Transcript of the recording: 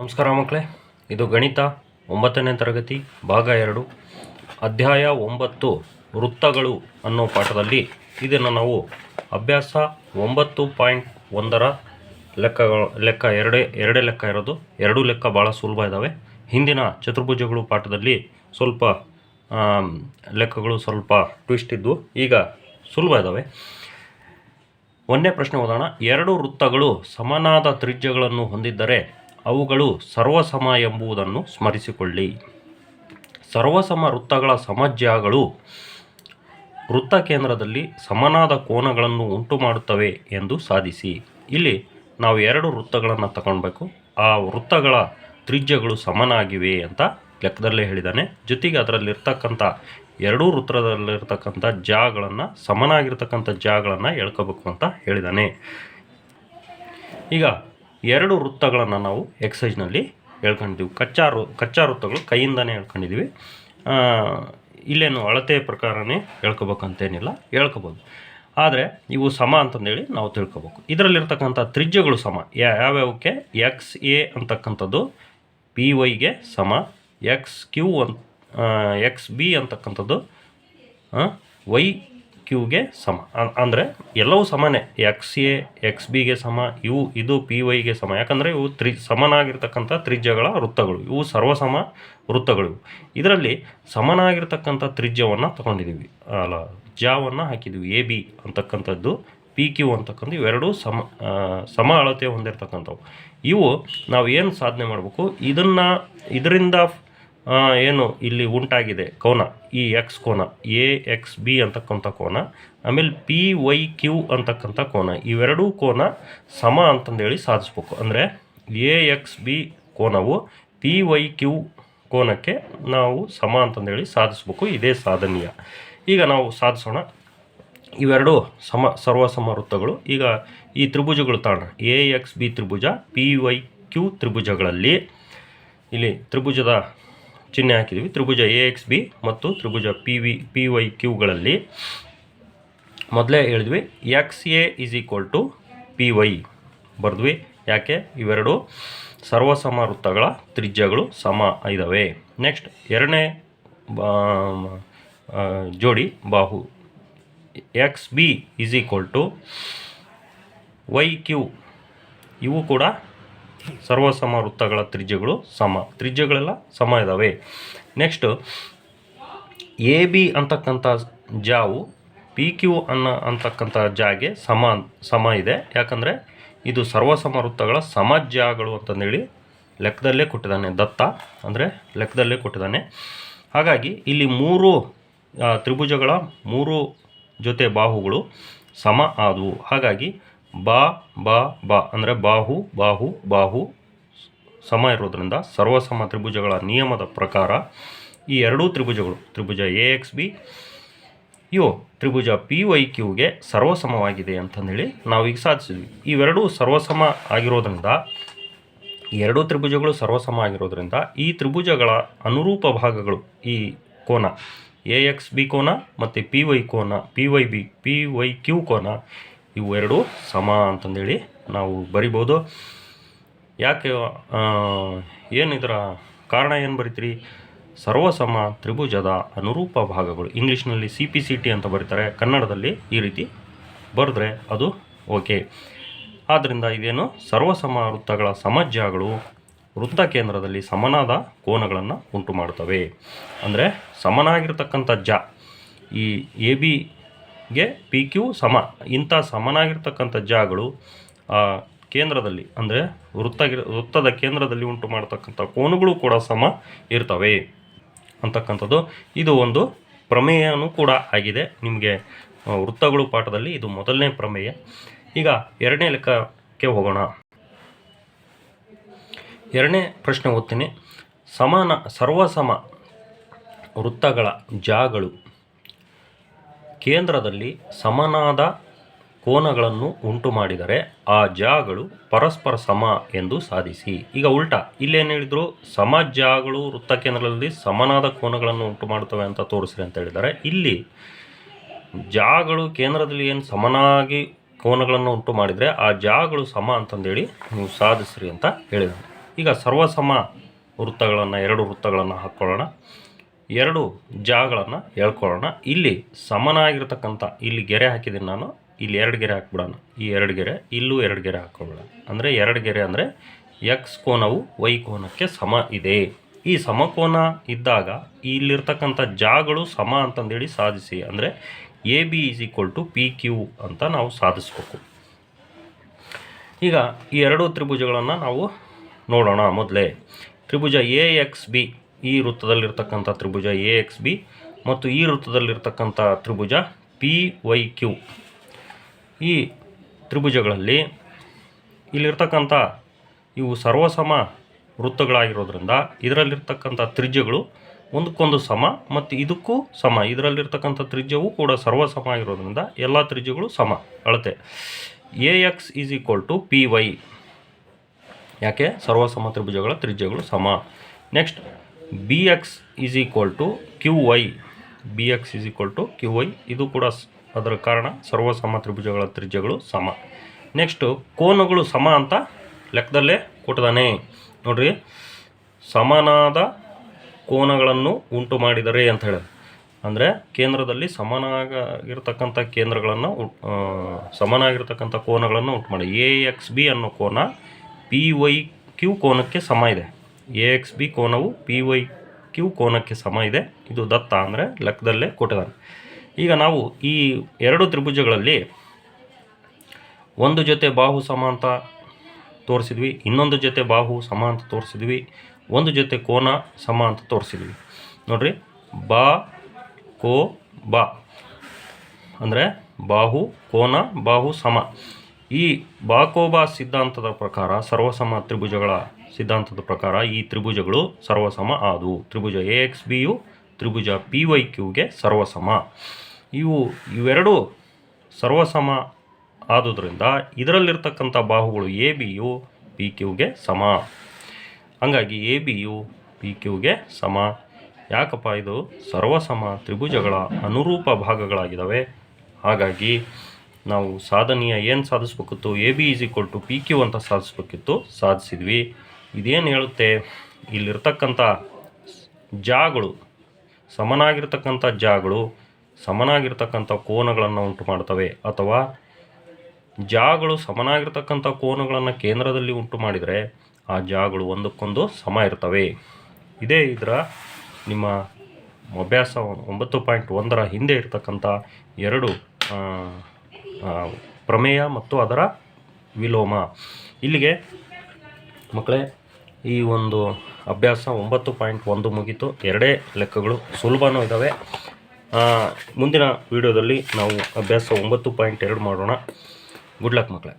ನಮಸ್ಕಾರ ಮಕ್ಕಳೇ, ಇದು ಗಣಿತ ಒಂಬತ್ತನೇ ತರಗತಿ, ಭಾಗ ಎರಡು, ಅಧ್ಯಾಯ ಒಂಬತ್ತು, ವೃತ್ತಗಳು ಅನ್ನೋ ಪಾಠದಲ್ಲಿ ಇದನ್ನು ನಾವು ಅಭ್ಯಾಸ ಒಂಬತ್ತು ಪಾಯಿಂಟ್ ಒಂದರ ಲೆಕ್ಕಗಳು ಲೆಕ್ಕ ಎರಡೇ ಎರಡೇ ಲೆಕ್ಕ ಇರೋದು, ಎರಡು ಲೆಕ್ಕ ಭಾಳ ಸುಲಭ ಇದ್ದಾವೆ ಹಿಂದಿನ ಚತುರ್ಭುಜಗಳು ಪಾಠದಲ್ಲಿ ಸ್ವಲ್ಪ ಲೆಕ್ಕಗಳು ಸ್ವಲ್ಪ ಟ್ವಿಸ್ಟ್ ಇದ್ದವು ಈಗ ಸುಲಭ ಇದ್ದಾವೆ ಒಂದನೇ ಪ್ರಶ್ನೆ ಓದೋಣ, ಎರಡು ವೃತ್ತಗಳು ಸಮನಾದ ತ್ರಿಜ್ಯಗಳನ್ನು ಹೊಂದಿದ್ದರೆ ಅವುಗಳು ಸರ್ವಸಮ ಎಂಬುದನ್ನು ಸ್ಮರಿಸಿಕೊಳ್ಳಿ. ಸರ್ವಸಮ ವೃತ್ತಗಳ ಸಮಜ್ಯಗಳು ವೃತ್ತ ಕೇಂದ್ರದಲ್ಲಿ ಸಮನಾದ ಕೋನಗಳನ್ನು ಉಂಟು ಮಾಡುತ್ತವೆ ಎಂದು ಸಾಧಿಸಿ. ಇಲ್ಲಿ ನಾವು ಎರಡು ವೃತ್ತಗಳನ್ನು ತಗೊಳ್ಬೇಕು ಆ ವೃತ್ತಗಳ ತ್ರಿಜ್ಯಗಳು ಸಮನಾಗಿವೆ ಅಂತ ಲೆಕ್ಕದಲ್ಲೇ ಹೇಳಿದ್ದಾನೆ. ಜೊತೆಗೆ ಅದರಲ್ಲಿರ್ತಕ್ಕಂಥ ಎರಡೂ ವೃತ್ತದಲ್ಲಿರ್ತಕ್ಕಂಥ ಜಾಗಳನ್ನು, ಸಮನಾಗಿರ್ತಕ್ಕಂಥ ಜಾಗಳನ್ನು ಎಳ್ಕೋಬೇಕು ಅಂತ ಹೇಳಿದ್ದಾನೆ. ಈಗ ಎರಡು ವೃತ್ತಗಳನ್ನು ನಾವು ಎಕ್ಸೈಜ್ನಲ್ಲಿ ಹೇಳ್ಕೊಂಡಿದ್ದೀವಿ. ಕಚ್ಚಾ ವೃ, ಕಚ್ಚಾ ವೃತ್ತಗಳು ಕೈಯಿಂದನೇ ಹೇಳ್ಕೊಂಡಿದ್ದೀವಿ. ಇಲ್ಲೇನು ಅಳತೆ ಪ್ರಕಾರನೇ ಹೇಳ್ಕೋಬೇಕಂತೇನಿಲ್ಲ, ಹೇಳ್ಕೋಬೋದು. ಆದರೆ ಇವು ಸಮ ಅಂತಂದೇಳಿ ನಾವು ತಿಳ್ಕೋಬೇಕು. ಇದರಲ್ಲಿರ್ತಕ್ಕಂಥ ತ್ರಿಜ್ಯಗಳು ಸಮ. ಯಾವ್ಯಾವಕ್ಕೆ? ಎಕ್ಸ್ ಎ ಅಂತಕ್ಕಂಥದ್ದು ಪಿ ವೈಗೆ ಸಮ. ಎಕ್ಸ್ ಕ್ಯೂ ಅಂತ ಎಕ್ಸ್ ಬಿ ಅಂತಕ್ಕಂಥದ್ದು ವೈ ಕ್ಯೂಗೆ ಸಮ. ಅಂದರೆ ಎಲ್ಲವೂ ಸಮಾನೇ. ಎಕ್ಸ್ ಎ ಎಕ್ಸ್ ಬಿಗೆ ಸಮ ಇವು ಇದು ಪಿ ವೈಗೆ ಸಮ. ಯಾಕಂದರೆ ಇವು ತ್ರಿ, ಸಮನಾಗಿರ್ತಕ್ಕಂಥ ತ್ರಿಜ್ಯಗಳ ವೃತ್ತಗಳು. ಇವು ಸರ್ವಸಮ ವೃತ್ತಗಳು. ಇದರಲ್ಲಿ ಸಮನಾಗಿರ್ತಕ್ಕಂಥ ತ್ರಿಜ್ಯವನ್ನು ತಗೊಂಡಿದ್ದೀವಿ ಅಲ್ಲ ಜಾವನ್ನು ಹಾಕಿದ್ದೀವಿ ಎ ಬಿ ಅಂತಕ್ಕಂಥದ್ದು ಪಿ ಕ್ಯೂ ಅಂತಕ್ಕಂಥ ಇವೆರಡೂ ಸಮ ಸಮ ಅಳತೆ ಹೊಂದಿರತಕ್ಕಂಥವು. ಇವು ನಾವು ಏನು ಸಾಧನೆ ಮಾಡಬೇಕು? ಇದನ್ನು, ಇದರಿಂದ ಏನು, ಇಲ್ಲಿ ಉಂಟಾಗಿದೆ ಕೋನ, ಈ ಎಕ್ಸ್ ಕೋನ ಎ ಎಕ್ಸ್ ಬಿ ಅಂತಕ್ಕಂಥ ಕೋನ, ಆಮೇಲೆ ಪಿ ವೈ ಕ್ಯೂ ಅಂತಕ್ಕಂಥ ಕೋನ, ಇವೆರಡೂ ಕೋನ ಸಮ ಅಂತಂದೇಳಿ ಸಾಧಿಸ್ಬೇಕು. ಅಂದರೆ ಎ ಎಕ್ಸ್ ಬಿ ಕೋನವು ಪಿ ವೈ ಕ್ಯೂ ಕೋನಕ್ಕೆ ನಾವು ಸಮ ಅಂತಂದೇಳಿ ಸಾಧಿಸ್ಬೇಕು. ಇದೇ ಸಾಧನೀಯ. ಈಗ ನಾವು ಸಾಧಿಸೋಣ. ಇವೆರಡು ಸಮ, ಸರ್ವಸಮ ವೃತ್ತಗಳು. ಈಗ ಈ ತ್ರಿಭುಜಗಳು ತಾಣ ಎ ಎಕ್ಸ್ ಬಿ ತ್ರಿಭುಜ ಪಿ ವೈ ಕ್ಯೂ ತ್ರಿಭುಜಗಳಲ್ಲಿ, ಇಲ್ಲಿ ತ್ರಿಭುಜದ ಚಿಹ್ನೆ ಹಾಕಿದ್ವಿ. ತ್ರಿಭುಜ ಎ ಎಕ್ಸ್ ಬಿ ಮತ್ತು ತ್ರಿಭುಜ ಪಿ ವಿ ಪಿ ವೈ ಕ್ಯೂಗಳಲ್ಲಿ ಮೊದಲೇ ಹೇಳಿದ್ವಿ X A is equal to P Y ಬರೆದ್ವಿ. ಯಾಕೆ? ಇವೆರಡು ಸರ್ವಸಮ ವೃತ್ತಗಳ ತ್ರಿಜ್ಯಗಳು ಸಮ ಇದ್ದಾವೆ ನೆಕ್ಸ್ಟ್ ಎರಡನೇ ಜೋಡಿ ಬಾಹು. X B is equal to Y Q ಇವು ಕೂಡ ಸರ್ವಸಮ ವೃತ್ತಗಳ ತ್ರಿಜ್ಯಗಳು ಸಮ. ತ್ರಿಜ್ಯಗಳೆಲ್ಲ ಸಮ ಇದ್ದಾವೆ ನೆಕ್ಸ್ಟು ಎ, ಬಿ ಅಂತಕ್ಕಂಥ ಜಾವು ಪಿ, ಕ್ಯೂ ಅನ್ನ ಅಂತಕ್ಕಂಥ ಜಾಗೆ ಸಮ ಸಮ ಇದೆ. ಯಾಕಂದರೆ ಇದು ಸರ್ವಸಮ ವೃತ್ತಗಳ ಸಮ ಜಾಗಳು ಅಂತಂದೇಳಿ ಲೆಕ್ಕದಲ್ಲೇ ಕೊಟ್ಟಿದ್ದಾನೆ. ದತ್ತ ಅಂದರೆ ಲೆಕ್ಕದಲ್ಲೇ ಕೊಟ್ಟಿದ್ದಾನೆ. ಹಾಗಾಗಿ ಇಲ್ಲಿ ಮೂರು ತ್ರಿಭುಜಗಳ ಮೂರು ಜೊತೆ ಬಾಹುಗಳು ಸಮ ಆದವು. ಹಾಗಾಗಿ ಬಾ ಬಾ ಬಾ, ಅಂದರೆ ಬಾಹು ಬಾಹು ಬಾಹು. ಸಮ ಇರೋದ್ರಿಂದ ಸರ್ವಸಮ ತ್ರಿಭುಜಗಳ ನಿಯಮದ ಪ್ರಕಾರ ಈ ಎರಡೂ ತ್ರಿಭುಜಗಳು, ತ್ರಿಭುಜ ಎ ಎಕ್ಸ್ ಬಿ ಇವು ತ್ರಿಭುಜ ಪಿ ವೈ ಕ್ಯೂಗೆ ಸರ್ವಸಮವಾಗಿದೆ ಅಂತಂದೇಳಿ ನಾವು ಈಗ ಸಾಧಿಸಿದ್ವಿ. ಇವೆರಡೂ ಸರ್ವಸಮ ಆಗಿರೋದ್ರಿಂದ ಎರಡೂ ತ್ರಿಭುಜಗಳು ಸರ್ವಸಮ ಆಗಿರೋದ್ರಿಂದ ಈ ತ್ರಿಭುಜಗಳ ಅನುರೂಪ ಭಾಗಗಳು ಈ ಕೋನ ಎ ಎಕ್ಸ್ ಬಿ ಕೋನ ಮತ್ತು ಪಿ ವೈ ಕೋನ P Y B P Y Q ಕೋನ ಇವು ಎರಡು ಸಮ ಅಂತಂದೇಳಿ ನಾವು ಬರಿಬೋದು. ಯಾಕೆ ಏನಿದರ ಏನು ಕಾರಣ ಏನು ಬರಿತೀರಿ? ಸರ್ವಸಮ ತ್ರಿಭುಜದ ಅನುರೂಪ ಭಾಗಗಳು. ಇಂಗ್ಲೀಷ್ನಲ್ಲಿ ಸಿ ಪಿ ಸಿ ಟಿ ಅಂತ ಬರೀತಾರೆ. ಕನ್ನಡದಲ್ಲಿ ಈ ರೀತಿ ಬರೆದ್ರೆ ಅದು ಓಕೆ. ಆದ್ದರಿಂದ ಇದೇನು? ಸರ್ವಸಮ ವೃತ್ತಗಳ ಸಮಜ್ಯಗಳು ವೃತ್ತ ಕೇಂದ್ರದಲ್ಲಿ ಸಮನಾದ ಕೋನಗಳನ್ನು ಉಂಟು ಮಾಡುತ್ತವೆ ಅಂದರೆ ಸಮನಾಗಿರ್ತಕ್ಕಂಥ ಜ ಈ ಎ ಬಿಗೆ ಪಿ ಕ್ಯೂ ಸಮ. ಇಂಥ ಸಮನಾಗಿರ್ತಕ್ಕಂಥ ಆ, ಕೇಂದ್ರದಲ್ಲಿ, ಅಂದರೆ ವೃತ್ತ ವೃತ್ತದ ಕೇಂದ್ರದಲ್ಲಿ ಉಂಟು ಮಾಡತಕ್ಕಂಥ ಕೋನುಗಳು ಕೂಡ ಸಮ ಇರ್ತವೆ ಅಂತಕ್ಕಂಥದ್ದು. ಇದು ಒಂದು ಪ್ರಮೇಯನೂ ಕೂಡ ಆಗಿದೆ. ನಿಮಗೆ ವೃತ್ತಗಳು ಪಾಠದಲ್ಲಿ ಇದು ಮೊದಲನೇ ಪ್ರಮೇಯ. ಈಗ ಎರಡನೇ ಲೆಕ್ಕಕ್ಕೆ ಹೋಗೋಣ. ಎರಡನೇ ಪ್ರಶ್ನೆ ಓದ್ತೀನಿ. ಸಮಾನ, ಸರ್ವಸಮ ವೃತ್ತಗಳ ಜಾಗಳು ಕೇಂದ್ರದಲ್ಲಿ ಸಮನಾದ ಕೋನಗಳನ್ನು ಉಂಟು ಮಾಡಿದರೆ ಆ ಜಾಗಳು ಪರಸ್ಪರ ಸಮ ಎಂದು ಸಾಧಿಸಿ. ಈಗ ಉಲ್ಟಾ, ಇಲ್ಲೇನು ಹೇಳಿದ್ರು? ಸಮ ಜಾಗಳು ವೃತ್ತ ಕೇಂದ್ರದಲ್ಲಿ ಸಮನಾದ ಕೋನಗಳನ್ನು ಉಂಟು ಮಾಡುತ್ತವೆ ಅಂತ ತೋರಿಸ್ರಿ ಅಂತ ಹೇಳಿದ್ದಾರೆ. ಇಲ್ಲಿ ಜಾಗಳು ಕೇಂದ್ರದಲ್ಲಿ ಏನು ಸಮನಾಗಿ ಕೋನಗಳನ್ನು ಉಂಟು ಮಾಡಿದರೆ ಆ ಜಾಗಳು ಸಮ ಅಂತಂದೇಳಿ ನೀವು ಸಾಧಿಸ್ರಿ ಅಂತ ಹೇಳಿದ್ದಾರೆ. ಈಗ ಸರ್ವಸಮ ವೃತ್ತಗಳನ್ನು, ಎರಡು ವೃತ್ತಗಳನ್ನು ಹಾಕ್ಕೊಳ್ಳೋಣ. ಎರಡು ಜಾಗಗಳನ್ನು ಹೇಳ್ಕೊಳ್ಳೋಣ. ಇಲ್ಲಿ ಸಮನಾಗಿರ್ತಕ್ಕಂಥ, ಇಲ್ಲಿ ಗೆರೆ ಹಾಕಿದ್ದೀನಿ ನಾನು, ಇಲ್ಲಿ ಎರಡು ಗೆರೆ ಹಾಕ್ಬಿಡೋಣ. ಈ ಎರಡು ಗೆರೆ, ಇಲ್ಲೂ ಎರಡು ಗೆರೆ ಹಾಕ್ಕೊಳ್ಳೋಣ ಅಂದರೆ ಎರಡು ಗೆರೆ ಅಂದರೆ ಎಕ್ಸ್ ಕೋನವು ವೈ ಕೋನಕ್ಕೆ ಸಮ ಇದೆ. ಈ ಸಮಕೋನ ಇದ್ದಾಗ ಇಲ್ಲಿರ್ತಕ್ಕಂಥ ಜಾಗಗಳು ಸಮ ಅಂತಂದೇಳಿ ಸಾಧಿಸಿ, ಅಂದರೆ A B is equal to P Q ಅಂತ ನಾವು ಸಾಧಿಸ್ಬೇಕು. ಈಗ ಈ ಎರಡು ತ್ರಿಭುಜಗಳನ್ನು ನಾವು ನೋಡೋಣ ಮೊದಲೇ. ತ್ರಿಭುಜ ಎ ಎಕ್ಸ್ ಬಿ ಈ ವೃತ್ತದಲ್ಲಿರ್ತಕ್ಕಂಥ ತ್ರಿಭುಜ ಎ ಎಕ್ಸ್ ಬಿ ಮತ್ತು ಈ ವೃತ್ತದಲ್ಲಿರ್ತಕ್ಕಂಥ ತ್ರಿಭುಜ ಪಿ ವೈ ಕ್ಯೂ ಈ ತ್ರಿಭುಜಗಳಲ್ಲಿ ಇಲ್ಲಿರ್ತಕ್ಕಂಥ ಇವು ಸರ್ವಸಮ ವೃತ್ತಗಳಾಗಿರೋದ್ರಿಂದ ಇದರಲ್ಲಿರ್ತಕ್ಕಂಥ ತ್ರಿಜ್ಯಗಳು ಒಂದಕ್ಕೊಂದು ಸಮ ಮತ್ತು ಇದಕ್ಕೂ ಸಮ. ಇದರಲ್ಲಿರ್ತಕ್ಕಂಥ ತ್ರಿಜ್ಯವೂ ಕೂಡ ಸರ್ವಸಮ ಆಗಿರೋದ್ರಿಂದ ಎಲ್ಲ ತ್ರಿಜ್ಯಗಳು ಸಮ. ಅಳತೆ. A X is equal to P Y ಯಾಕೆ? ಸರ್ವಸಮ ತ್ರಿಭುಜಗಳ ತ್ರಿಜ್ಯಗಳು ಸಮ. Next B X is equal to Q Y B X is equal to Q Y ಇದು ಕೂಡ ಅದರ ಕಾರಣ ಸರ್ವಸಮ ತ್ರಿಭುಜಗಳ ತ್ರಿಜ್ಯಗಳು ಸಮ. ನೆಕ್ಸ್ಟು ಕೋನಗಳು ಸಮ ಅಂತ ಲೆಕ್ಕದಲ್ಲೇ ಕೊಟ್ಟದಾನೆ ನೋಡ್ರಿ, ಸಮನಾದ ಕೋನಗಳನ್ನು ಉಂಟು ಮಾಡಿದರೆ ಅಂತ ಹೇಳಿ. ಅಂದರೆ ಕೇಂದ್ರದಲ್ಲಿ ಸಮನಾಗಿರ್ತಕ್ಕಂಥ ಕೇಂದ್ರಗಳನ್ನು ಸಮನಾಗಿರ್ತಕ್ಕಂಥ ಕೋನಗಳನ್ನು ಉಂಟು ಮಾಡಿ. ಎ ಎಕ್ಸ್ ಬಿ ಅನ್ನೋ ಕೋನ ಪಿ ವೈ ಕ್ಯೂ ಕೋನಕ್ಕೆ ಸಮ ಇದೆ. ಎ ಎಕ್ಸ್ ಬಿ ಕೋನವು ಪಿ ವೈ ಕ್ಯೂ ಕೋನಕ್ಕೆ ಸಮ ಇದೆ. ಇದು ದತ್ತ ಅಂದರೆ ಲೆಕ್ಕದಲ್ಲೇ ಕೊಟ್ಟಿದ್ದಾನೆ. ಈಗ ನಾವು ಈ ಎರಡು ತ್ರಿಭುಜಗಳಲ್ಲಿ ಒಂದು ಜೊತೆ ಬಾಹು ಸಮ ಅಂತ ತೋರಿಸಿದ್ವಿ, ಇನ್ನೊಂದು ಜೊತೆ ಬಾಹು ಸಮ ಅಂತ ತೋರಿಸಿದ್ವಿ, ಒಂದು ಜೊತೆ ಕೋನ ಸಮ ಅಂತ ತೋರಿಸಿದ್ವಿ. ನೋಡ್ರಿ, ಬಾ, ಕೋ, ಬಾ. ಅಂದರೆ ಬಾಹು, ಕೋನ, ಬಾಹು, ಸಮ. ಈ ಬಾಕೋಬಾ ಸಿದ್ಧಾಂತದ ಪ್ರಕಾರ ಸರ್ವಸಮ ತ್ರಿಭುಜಗಳ ಸಿದ್ಧಾಂತದ ಪ್ರಕಾರ ಈ ತ್ರಿಭುಜಗಳು ಸರ್ವಸಮ ಆದವು. ತ್ರಿಭುಜ ಎ ಎಕ್ಸ್ ಬಿಯು ತ್ರಿಭುಜ ಪಿ ವೈ ಕ್ಯೂಗೆ ಸರ್ವಸಮ. ಇವು ಇವೆರಡು ಸರ್ವಸಮ ಆದುದರಿಂದ ಇದರಲ್ಲಿರ್ತಕ್ಕಂಥ ಬಾಹುಗಳು ಎ ಬಿಯು ಪಿ ಕ್ಯೂಗೆ ಸಮ. ಹಂಗಾಗಿ ಎ ಬಿಯು ಪಿ ಕ್ಯೂಗೆ ಸಮ. ಯಾಕಪ್ಪ ಇದು ಸರ್ವಸಮ ತ್ರಿಭುಜಗಳ ಅನುರೂಪ ಭಾಗಗಳಾಗಿದ್ದಾವೆ ಹಾಗಾಗಿ ನಾವು ಸಾಧನೆಯ ಏನು ಸಾಧಿಸ್ಬೇಕಿತ್ತು? A B is equal to P Q ಅಂತ ಸಾಧಿಸ್ಬೇಕಿತ್ತು, ಸಾಧಿಸಿದ್ವಿ. ಇದೇನು ಹೇಳುತ್ತೆ? ಇಲ್ಲಿರ್ತಕ್ಕಂಥ ಜಾಗಳು, ಸಮನಾಗಿರ್ತಕ್ಕಂಥ ಜಾಗಳು, ಸಮನಾಗಿರ್ತಕ್ಕಂಥ ಕೋನಗಳನ್ನು ಉಂಟು ಮಾಡ್ತವೆ. ಅಥವಾ ಜಾಗಳು ಸಮನಾಗಿರ್ತಕ್ಕಂಥ ಕೋನಗಳನ್ನು ಕೇಂದ್ರದಲ್ಲಿ ಉಂಟು ಮಾಡಿದರೆ ಆ ಜಾಗಳು ಒಂದಕ್ಕೊಂದು ಸಮ ಇರ್ತವೆ. ಇದೇ ಇದರ ನಿಮ್ಮ ಅಭ್ಯಾಸ ಒಂಬತ್ತು ಪಾಯಿಂಟ್ ಒಂದರ ಹಿಂದೆ ಇರತಕ್ಕಂಥ ಎರಡು ಪ್ರಮೇಯ ಮತ್ತು ಅದರ ವಿಲೋಮ. ಇಲ್ಲಿಗೆ ಮಕ್ಕಳೇ ಈ ಒಂದು ಅಭ್ಯಾಸ ಒಂಬತ್ತು ಪಾಯಿಂಟ್ ಒಂದು ಮುಗೀತು. ಎರಡೇ ಲೆಕ್ಕಗಳು ಸುಲಭನೂ ಇದ್ದಾವೆ ಮುಂದಿನ ವಿಡಿಯೋದಲ್ಲಿ ನಾವು ಅಭ್ಯಾಸ ಒಂಬತ್ತು ಪಾಯಿಂಟ್ ಎರಡು ಮಾಡೋಣ. ಗುಡ್ ಲಕ್ ಮಕ್ಕಳೇ.